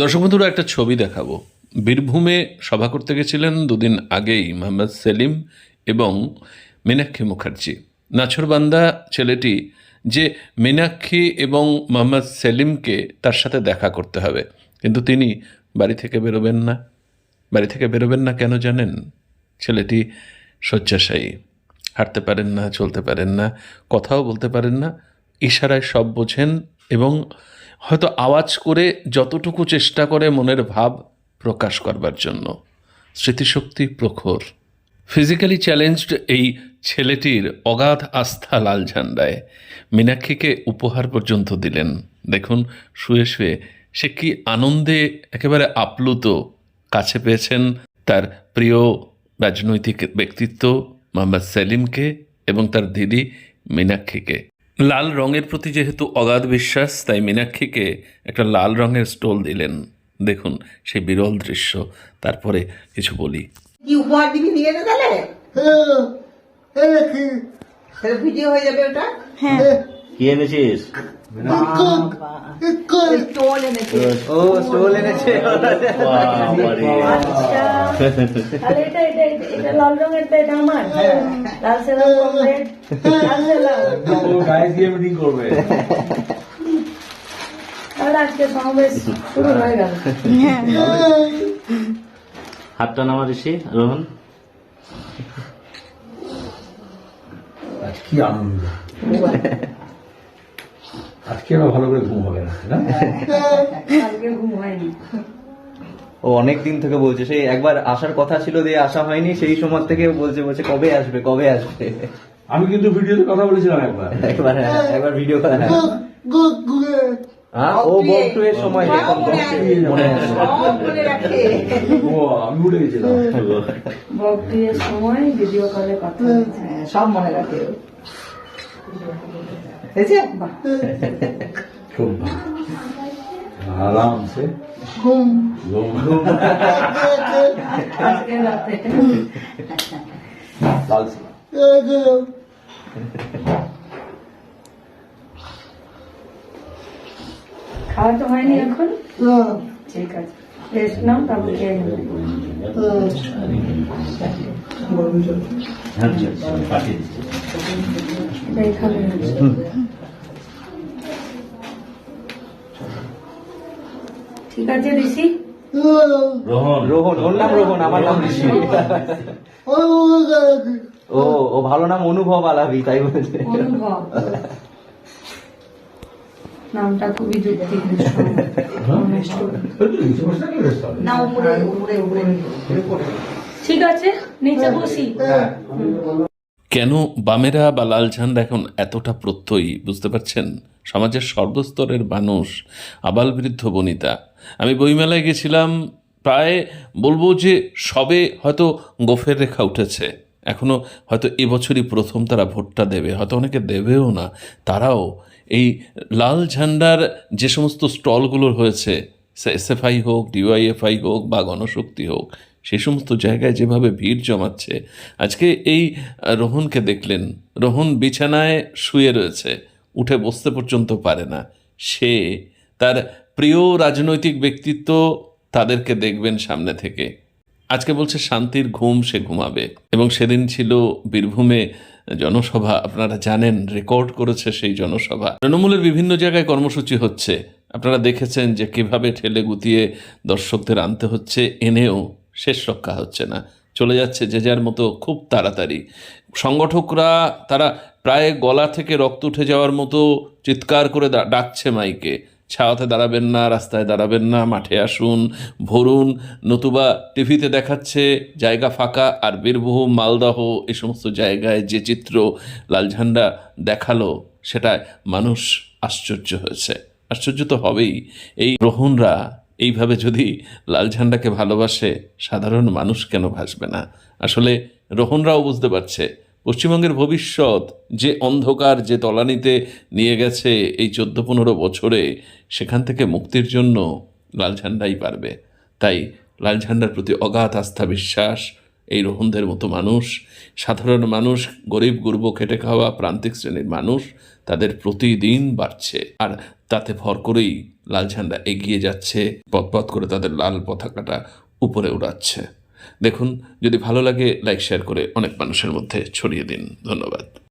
দর্শক বন্ধুরা, একটা ছবি দেখাবো। বীরভূমে সভা করতে গেছিলেন দুদিন আগেই মোহাম্মদ সেলিম এবং মীনাক্ষী মুখার্জি। নাছরবান্দা ছেলেটি যে মীনাক্ষী এবং মোহাম্মদ সেলিমকে তার সাথে দেখা করতে হবে, কিন্তু তিনি বাড়ি থেকে বেরোবেন না। বাড়ি থেকে বেরোবেন না কেন জানেন? ছেলেটি শয্যাশায়ী। হাঁটতে পারেন না, চলতে পারেন না, কথাও বলতে পারেন না, ইশারায় সব বোঝেন এবং হয়তো আওয়াজ করে যতটুকু চেষ্টা করে মনের ভাব প্রকাশ করবার জন্য। স্মৃতিশক্তি প্রখর। ফিজিক্যালি চ্যালেঞ্জড এই ছেলেটির অগাধ আস্থা লাল ঝান্ডায় মীনাক্ষীকে উপহার পর্যন্ত দিলেন। দেখুন, শুয়ে শুয়ে সে কি আনন্দে একেবারে আপ্লুত কাছে পেয়েছেন তার প্রিয় রাজনৈতিক ব্যক্তিত্ব মোহাম্মদ সেলিমকে এবং তার দিদি মীনাক্ষীকে। লাল রঙের প্রতি যেহেতু অগাধ বিশ্বাস তাই মীনাক্ষীকে একটা লাল রঙের স্টোল দিলেন। দেখুন সেই বিরল দৃশ্য। তারপরে কিছু বলি। কি উপহার দিবি নিয়ে তাহলে? ভিডিও হয়ে যাবে ওটা? কি এনেছিস? এনেছে ও স্টোল এনেছে লাল এটা আমার লাল সেলাম করবে আজকে সমাবেশ শুরু হয়ে গেল হাতটা নামা ঋষি রোহন। কি আনন্দ। আজকে আবার ভালো করে ঘুম হবে না না? ঘুম হয়নি। ও অনেক দিন থেকে বলছে সেই একবার আসার কথা ছিল দিয়ে আসা হয়নি সেই সময় থেকে বলছে বলছে কবে আসবে কবে আসবে? আমি কিন্তু ভিডিওতে কথা বলেছিলাম একবার। একবার হ্যাঁ, একবার ভিডিও করা হ্যাঁ। হ্যাঁ, ও বকটু এর সময় সব এখন মনে বকটু আছে। ও আমি উঠে গেছিলাম। বকরির সময় ভিডিও কলে কথা হয়েছে হ্যাঁ, সব মনে রাখে। হয়েছে খুব ভালো। আরাম সে ঘুম আজকে রাতে লাল খাওয়া তো হয়নি এখন? ঠিক আছে। রেস্ট নাও তারপর খেয়ে নেবে। ঠিক আছে ঋষি? রোহন। রোহন ওর নাম রোহন আমার নাম ঋষি। ও ও ভালো নাম অনুভব আলাবি তাই বলছে। নামটা খুবই যুক্তি না উপরে উপরে উপরে। উপরে ঠিক আছে নিচে বসি। কেন বামেরা বা লাল ঝান্ডা এখন এতটা প্রত্যয়ী, বুঝতে পারছেন? সমাজের সর্বস্তরের মানুষ, আবাল বৃদ্ধ বনিতা। আমি বইমেলায় গেছিলাম, প্রায় বলব যে সবে হয়তো গোফের রেখা উঠেছে। এখনও হয়তো এবছরই প্রথম তারা ভোটটা দেবে। হয়তো অনেকে দেবেও না। তারাও এই লাল ঝান্ডার যে সমস্ত স্টলগুলো হয়েছে এসএফআই হোক, ডিওয়াইএফআই হোক বা গণশক্তি হোক সেই সমস্ত জায়গায় যেভাবে ভিড় জমাচ্ছে, আজকে এই রোহনকে দেখলেন। রোহন বিছানায় শুয়ে রয়েছে, উঠে বসতে পর্যন্ত পারে না। সে তার প্রিয় রাজনৈতিক ব্যক্তিত্ব তাদেরকে দেখবেন সামনে থেকে। আজকে বলছে শান্তির ঘুম, সে ঘুমাবে। এবং সেদিন ছিল বীরভূমে জনসভা, আপনারা জানেন, রেকর্ড করেছে সেই জনসভা। তৃণমূলের বিভিন্ন জায়গায় কর্মসূচি হচ্ছে। আপনারা দেখেছেন যে কীভাবে ঠেলে গুতিয়ে দর্শকদের আনতে হচ্ছে, এনেও শেষ রক্ষা হচ্ছে না। চলে যাচ্ছে যে যার মতো খুব তাড়াতাড়ি। সংগঠকরা তারা প্রায় গলা থেকে রক্ত উঠে যাওয়ার মতো চিৎকার করে ডাকছে মাইকে। ছাওয়াতে দাঁড়াবেন না, রাস্তায় দাঁড়াবেন না, মাঠে আসুন, ভরুন। নতুবা টিভিতে দেখাচ্ছে জায়গা ফাঁকা আর বীরভূম, মালদহ এই সমস্ত জায়গায় যে চিত্র লাল ঝান্ডা দেখাল, সেটায় মানুষ আশ্চর্য হয়েছে। আশ্চর্য তো হবেই। এই গ্রহণরা এইভাবে যদি লাল ঝান্ডাকে ভালোবাসে, সাধারণ মানুষ কেন ভাসবে না? আসলে রোহনরাও বুঝতে পারছে, পশ্চিমবঙ্গের ভবিষ্যৎ যে অন্ধকার যে তলানিতে নিয়ে গেছে এই চোদ্দ পনেরো বছরে, সেখান থেকে মুক্তির জন্য লাল ঝান্ডাই পারবে। তাই লাল ঝান্ডার প্রতি অগাধ আস্থা বিশ্বাস এই রোহনদের মতো মানুষ, সাধারণ মানুষ, গরিব গুরব খেটে খাওয়া প্রান্তিক শ্রেণির মানুষ, তাদের প্রতিদিন বাড়ছে। আর তাতে ভর করেই লাল ঝান্ডা এগিয়ে যাচ্ছে, পথ করে তাদের লাল পতাকাটা উপরে উড়াচ্ছে। দেখুন, যদি ভালো লাগে লাইক শেয়ার করে অনেক মানুষের মধ্যে ছড়িয়ে দিন। ধন্যবাদ।